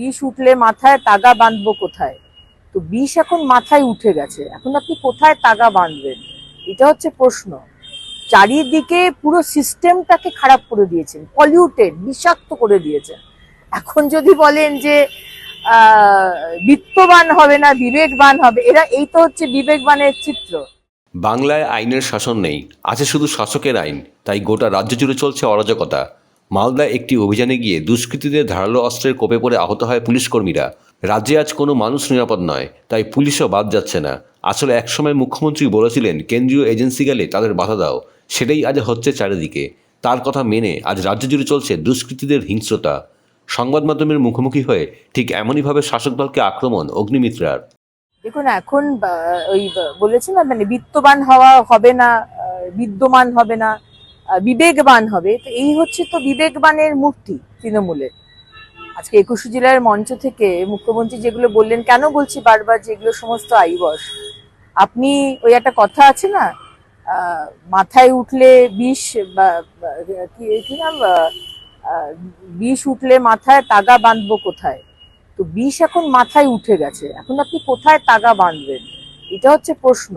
বিষ উঠলে মাথায় তাগা বাঁধবো কোথায়? তো বিষ এখন মাথায় উঠে গেছে। এখন আপনি কোথায় তাগা বাঁধবেন? এটা হচ্ছে প্রশ্ন। চারিদিকে পুরো সিস্টেমটাকে খারাপ করে দিয়েছেন, পলিউটেড, বিষাক্ত করে দিয়েছেন। এখন যদি বলেন যে বিত্তবান হবে না, বিবেকবান হবে, এরা, এই তো হচ্ছে বিবেকবানের চিত্র। বাংলায় আইনের শাসন নেই, আছে শুধু শাসকের আইন, তাই গোটা রাজ্য জুড়ে চলছে অরাজকতা। মালদায় একটি অভিযানে গিয়ে দুষ্কৃতীদের ধারালো অস্ত্রের কোপে পড়ে আহত হয় পুলিশ কর্মীরা রাজ্যে আজ কোনো মানুষ নিরাপদ নয়, তাই পুলিশও বাদ যাচ্ছে না। আসলে একসময় মুখ্যমন্ত্রী বলেছিলেন, কেন্দ্রীয় এজেন্সি গেলে তাদের বাধা দাও। সেটাই আজ হচ্ছে চারিদিকে। তার কথা মেনে আজ রাজ্য জুড়ে চলছে দুষ্কৃতীদের হিংস্রতা। সংবাদ মাধ্যমের মুখোমুখি হয়ে ঠিক এমনইভাবে শাসক দলকে আক্রমণ, অগ্নিমিত্রার। দেখুন, এখন ওই বলেছে না মানে বিত্তবান হওয়া হবে না বিদ্যমান হবে না। বিবেকবান হবে। তো এই হচ্ছে তো বিবেকবানের মূর্তি তৃণমূলের। আজকে একুশে জেলার মঞ্চ থেকে মুখ্যমন্ত্রী যেগুলো বললেন, কেন বলছি বারবার যেগুলো সমস্ত আইবস আপনি ওই একটা কথা আছে না? মাথায় উঠলে বিষ বা কি নাম? বিষ উঠলে মাথায় তাগা বাঁধবো কোথায়? তো বিষ এখন মাথায় উঠে গেছে। এখন আপনি কোথায় তাগা বাঁধবেন? এটা হচ্ছে প্রশ্ন।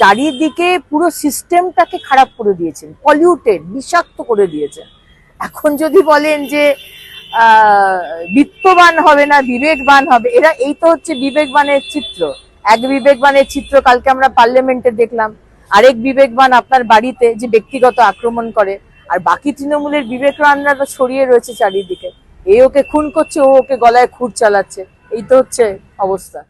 চারিদিকে পুরো সিস্টেমটাকে খারাপ করে দিয়েছেন পলিউটেড বিষাক্ত করে দিয়েছেন। এখন যদি বলেন যে বিত্তবান হবে না, বিবেকবান হবে, এরা, এই তো হচ্ছে বিবেকবানের চিত্র। এক বিবেকবানের চিত্র কালকে আমরা পার্লামেন্টে দেখলাম, আরেক বিবেকবান আপনার বাড়িতে যে ব্যক্তিগত আক্রমণ করে, আর বাকি তৃণমূলের বিবেকবানরা তো ছড়িয়ে রয়েছে চারিদিকে। এ ওকে খুন করছে, ও ওকে গলায় খুর চালাচ্ছে, এই তো হচ্ছে অবস্থা।